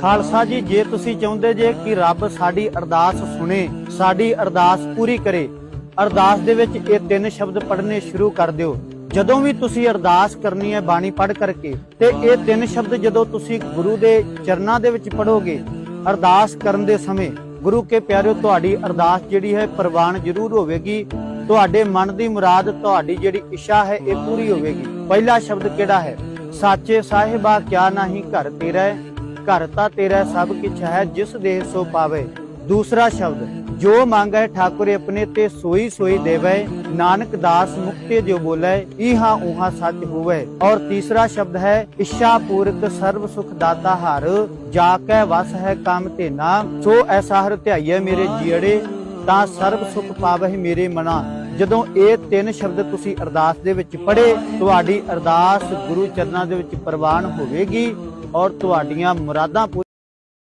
ਖਾਲਸਾ ਜੀ ਜੇ ਤੁਸੀਂ ਚਾਹੁੰਦੇ ਜੇ ਕਿ ਰੱਬ ਸਾਡੀ ਅਰਦਾਸ ਸੁਣੇ ਸਾਡੀ ਅਰਦਾਸ ਪੂਰੀ ਕਰੇ ਅਰਦਾਸ ਦੇ ਵਿੱਚ ਇਹ ਤਿੰਨ ਸ਼ਬਦ ਪੜ੍ਹਨੇ ਸ਼ੁਰੂ ਕਰ ਦਿਓ। ਜਦੋਂ ਵੀ ਤੁਸੀਂ ਅਰਦਾਸ ਕਰਨੀ ਹੈ ਬਾਣੀ ਪੜ੍ਹ ਕਰਕੇ ਤੇ ਇਹ ਤਿੰਨ ਸ਼ਬਦ ਜਦੋਂ ਤੁਸੀਂ ਗੁਰੂ ਦੇ ਚਰਨਾਂ ਦੇ ਵਿੱਚ ਪੜੋਗੇ ਅਰਦਾਸ ਕਰਨ ਦੇ ਸਮੇਂ ਗੁਰੂ ਕੇ ਪਿਆਰਿਓ ਤੁਹਾਡੀ ਅਰਦਾਸ ਜਿਹੜੀ ਹੈ ਪ੍ਰਵਾਨ ਜ਼ਰੂਰ ਹੋਵੇਗੀ। ਤੁਹਾਡੇ ਮਨ ਦੀ ਮੁਰਾਦ ਤੁਹਾਡੀ ਜਿਹੜੀ ਇੱਛਾ ਹੈ ਇਹ ਪੂਰੀ ਹੋਵੇਗੀ। ਪਹਿਲਾ ਸ਼ਬਦ ਕਿਹੜਾ ਹੈ? ਸਾਚੇ ਸਾਹਿਬਾ ਕਿਆ ਨਹੀਂ ਘਰ ਤੇਰਾ ਹੈ, ਘਰ ਤਾਂ ਤੇਰਾ ਸਭ ਕਿਛ ਹੈ, ਜਿਸ ਦੇ ਸੋ ਪਾਵੇ। ਦੂਸਰਾ ਸ਼ਬਦ, ਜੋ ਮੰਗੈ ਠਾਕੁਰ ਆਪਣੇ ਤੇ ਸੋਈ ਸੋਈ ਦੇਵੈ, ਨਾਨਕ ਦਾਸ ਮੁਕਤੇ ਜੋ ਬੋਲੇ ਇਹਾ ਉਹਾ ਸੱਚ ਹੋਵੇ। ਔਰ ਤੀਸਰਾ ਸ਼ਬਦ ਹੈ, ਇੱਛਾ ਪੂਰਕ ਸਰਬ ਸੁਖ ਦਾਤਾ ਹਰ, ਜਾ ਕੇ ਵਸ ਹੈ ਕੰਮ ਤੇ ਨਾ ਸੋ ਐਸਾ ਹਰ ਧਿਆਈਐ ਮੇਰੇ ਜੀੜੇ, ਤਾਂ ਸਰਬ ਸੁਖ ਪਾਵਹਿ ਮੇਰੇ ਮਨਾ। ਜਦੋਂ ਇਹ ਤਿੰਨ ਸ਼ਬਦ ਤੁਸੀਂ ਅਰਦਾਸ ਦੇ ਵਿੱਚ ਪੜ੍ਹੇ, ਤੁਹਾਡੀ ਅਰਦਾਸ ਗੁਰੂ ਚਰਨਾਂ ਦੇ ਵਿੱਚ ਪ੍ਰਵਾਨ ਹੋਵੇਗੀ। ਔਰ ਤੁਹਾਡੀਆਂ ਮੁਰਾਦਾਂ ਪੂਰੀਆਂ